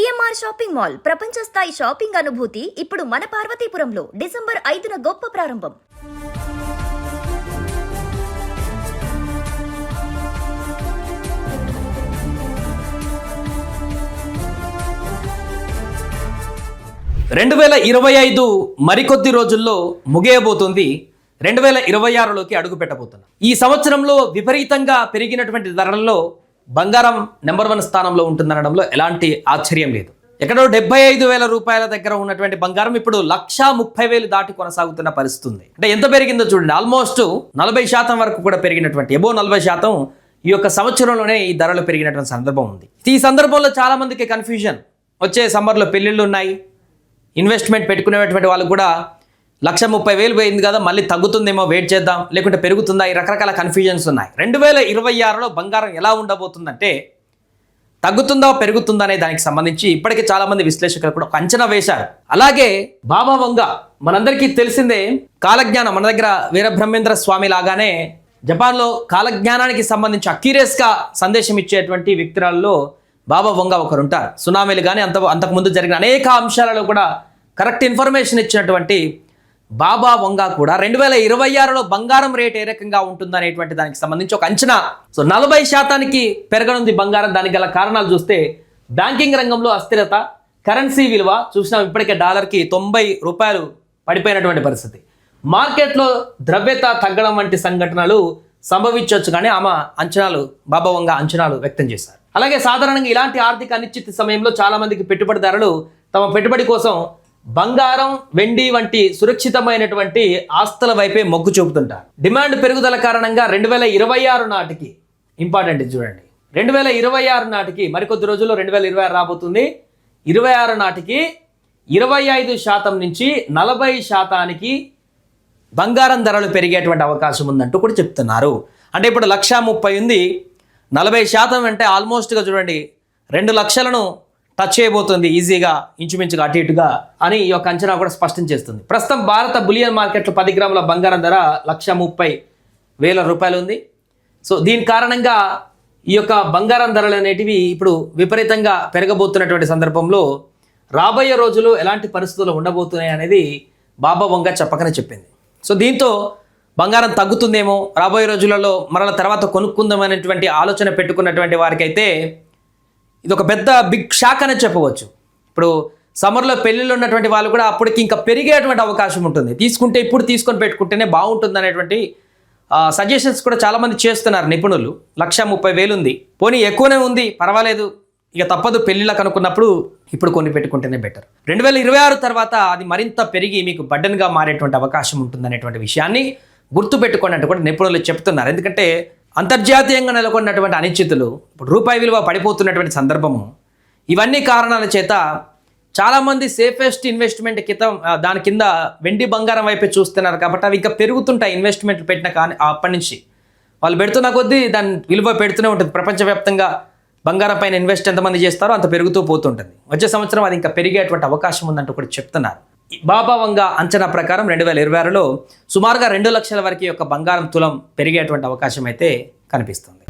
CMR shopping mall ప్రపంచ స్థాయి shopping అనుభూతి ఇప్పుడు మన పార్వతీపురంలో డిసెంబర్ ఐదున గొప్ప ప్రారంభం. రెండు వేల ఇరవై ఐదు మరికొద్ది రోజుల్లో ముగియబోతుంది. రెండు వేల ఇరవై ఆరులోకి అడుగు పెట్టబోతున్నాం ఈ సంవత్సరంలో విపరీతంగా పెరిగినటువంటి ధరల్లో బంగారం నెంబర్ వన్ స్థానంలో ఉంటుందనడంలో ఎలాంటి ఆశ్చర్యం లేదు. ఎక్కడో డెబ్బై ఐదు వేల రూపాయల దగ్గర ఉన్నటువంటి బంగారం ఇప్పుడు లక్షా ముప్పై వేలు దాటి కొనసాగుతున్న పరిస్థితి ఉంది అంటే ఎంత పెరిగిందో చూడండి. ఆల్మోస్ట్ నలభై శాతం వరకు కూడా పెరిగినటువంటి ఎబో నలభై శాతం ఈ యొక్క సంవత్సరంలోనే ఈ ధరలు పెరిగినటువంటి సందర్భం ఉంది. ఈ సందర్భంలో చాలా మందికి కన్ఫ్యూజన్ వచ్చే సమ్మర్లో పెళ్ళిళ్ళు ఉన్నాయి. ఇన్వెస్ట్మెంట్ పెట్టుకునేటువంటి వాళ్ళు కూడా లక్ష ముప్పై వేలు పోయింది కదా మళ్ళీ తగ్గుతుందేమో వెయిట్ చేద్దాం. లేకుంటే పెరుగుతుందా? ఈ రకరకాల కన్ఫ్యూజన్స్ ఉన్నాయి. రెండు వేల ఇరవై ఆరులో బంగారం ఎలా ఉండబోతుందంటే తగ్గుతుందా పెరుగుతుందా అనే దానికి సంబంధించి ఇప్పటికే చాలా మంది విశ్లేషకులు కూడా ఒక అంచనా వేశారు. అలాగే బాబా వంగ మనందరికీ తెలిసిందే కాలజ్ఞానం మన దగ్గర వీరబ్రహ్మేంద్ర స్వామి లాగానే జపాన్లో కాలజ్ఞానానికి సంబంధించి అక్యూరియస్గా సందేశం ఇచ్చేటువంటి వ్యక్తురాల్లో బాబా వంగ ఒకరు ఉంటారు సునామీలు కానీ అంత అంతకుముందు జరిగిన అనేక అంశాలలో కూడా కరెక్ట్ ఇన్ఫర్మేషన్ ఇచ్చినటువంటి బాబా వంగ కూడా రెండు వేల ఇరవై ఆరులో బంగారం రేట్ ఏ రకంగా ఉంటుందనేటువంటి దానికి సంబంధించి ఒక అంచనా. సో నలభై శాతానికి పెరగనుంది బంగారం. దానికి గల కారణాలు చూస్తే బ్యాంకింగ్ రంగంలో అస్థిరత కరెన్సీ విలువ చూసినాం ఇప్పటికే డాలర్కి తొంభై రూపాయలు పడిపోయినటువంటి పరిస్థితి. మార్కెట్లో ద్రవ్యత తగ్గడం వంటి సంఘటనలు సంభవించవచ్చు కానీ ఆమె అంచనాలు బాబా అంచనాలు వ్యక్తం చేశారు. అలాగే సాధారణంగా ఇలాంటి ఆర్థిక అనిశ్చిత సమయంలో చాలామందికి పెట్టుబడిదారులు తమ పెట్టుబడి కోసం బంగారం వెండి వంటి సురక్షితమైనటువంటి ఆస్తుల వైపే మొగ్గు చూపుతుంటారు డిమాండ్ పెరుగుదల కారణంగా రెండు వేల ఇరవై ఆరు నాటికి ఇంపార్టెంట్ చూడండి. రెండు వేల ఇరవై ఆరు నాటికి మరికొద్ది రోజుల్లో రెండు వేల ఇరవై ఆరు రాబోతుంది. ఇరవై ఆరు నాటికి ఇరవై ఐదు శాతం నుంచి నలభై శాతానికి బంగారం ధరలు పెరిగేటువంటి అవకాశం ఉందంటూ కూడా చెప్తున్నారు. అంటే ఇప్పుడు లక్ష ముప్పై ఉంది. నలభై శాతం అంటే ఆల్మోస్ట్గా చూడండి రెండు లక్షలను టచ్ చేయబోతుంది ఈజీగా ఇంచుమించుగా అటు ఇటుగా అని ఈ యొక్క అంచనా కూడా స్పష్టం చేస్తుంది. ప్రస్తుతం భారత బులియన్ మార్కెట్లో పది గ్రాముల బంగారం ధర లక్ష ముప్పై వేల రూపాయలు ఉంది. సో దీని కారణంగా ఈ యొక్క బంగారం ధరలు అనేటివి ఇప్పుడు విపరీతంగా పెరగబోతున్నటువంటి సందర్భంలో రాబోయే రోజులు ఎలాంటి పరిస్థితులు ఉండబోతున్నాయి అనేది బాబా వంగ చెప్పకనే చెప్పింది. సో దీంతో బంగారం తగ్గుతుందేమో రాబోయే రోజులలో మరల తర్వాత కొనుక్కుందాం అనేటువంటి ఆలోచన పెట్టుకున్నటువంటి వారికైతే ఇది ఒక పెద్ద బిగ్ షాక్ అనే చెప్పవచ్చు. ఇప్పుడు సమ్మర్లో పెళ్ళిళ్ళు ఉన్నటువంటి వాళ్ళు కూడా అప్పటికి ఇంకా పెరిగేటువంటి అవకాశం ఉంటుంది. తీసుకుంటే ఇప్పుడు తీసుకొని పెట్టుకుంటేనే బాగుంటుంది అనేటువంటి సజెషన్స్ కూడా చాలామంది చేస్తున్నారు నిపుణులు. లక్ష ముప్పై వేలు ఉంది. పోనీ ఎక్కువనే ఉంది పర్వాలేదు. ఇక తప్పదు పెళ్ళిళ్ళకు అనుకున్నప్పుడు ఇప్పుడు కొన్ని పెట్టుకుంటేనే బెటర్ రెండు వేల ఇరవై ఆరు తర్వాత అది మరింత పెరిగి మీకు బడ్డన్గా మారేటువంటి అవకాశం ఉంటుంది అనేటువంటి విషయాన్ని గుర్తుపెట్టుకోండి అంటే కూడా నిపుణులు చెప్తున్నారు. ఎందుకంటే అంతర్జాతీయంగా నెలకొన్నటువంటి అనిశ్చితులు ఇప్పుడు రూపాయి విలువ పడిపోతున్నటువంటి సందర్భము ఇవన్నీ కారణాల చేత చాలామంది సేఫెస్ట్ ఇన్వెస్ట్మెంట్ కితం దాని కింద వెండి బంగారం వైపే చూస్తున్నారు కాబట్టి అవి ఇంకా పెరుగుతుంటాయి ఇన్వెస్ట్మెంట్ పెట్టిన కానీ అప్పటి నుంచి. వాళ్ళు పెడుతున్న కొద్దీ దాని విలువ పెడుతూనే ఉంటుంది. ప్రపంచవ్యాప్తంగా బంగారం పైన ఇన్వెస్ట్ ఎంతమంది చేస్తారో అంత పెరుగుతూ పోతుంటుంది. వచ్చే సంవత్సరం అది ఇంకా పెరిగేటువంటి అవకాశం ఉందంటూ కూడా చెప్తున్నారు. ఈ వంగ అంచనా ప్రకారం రెండు వేల ఇరవై ఆరులో సుమారుగా రెండు లక్షల వరకు యొక్క బంగారం తులం పెరిగేటువంటి అవకాశం అయితే కనిపిస్తుంది.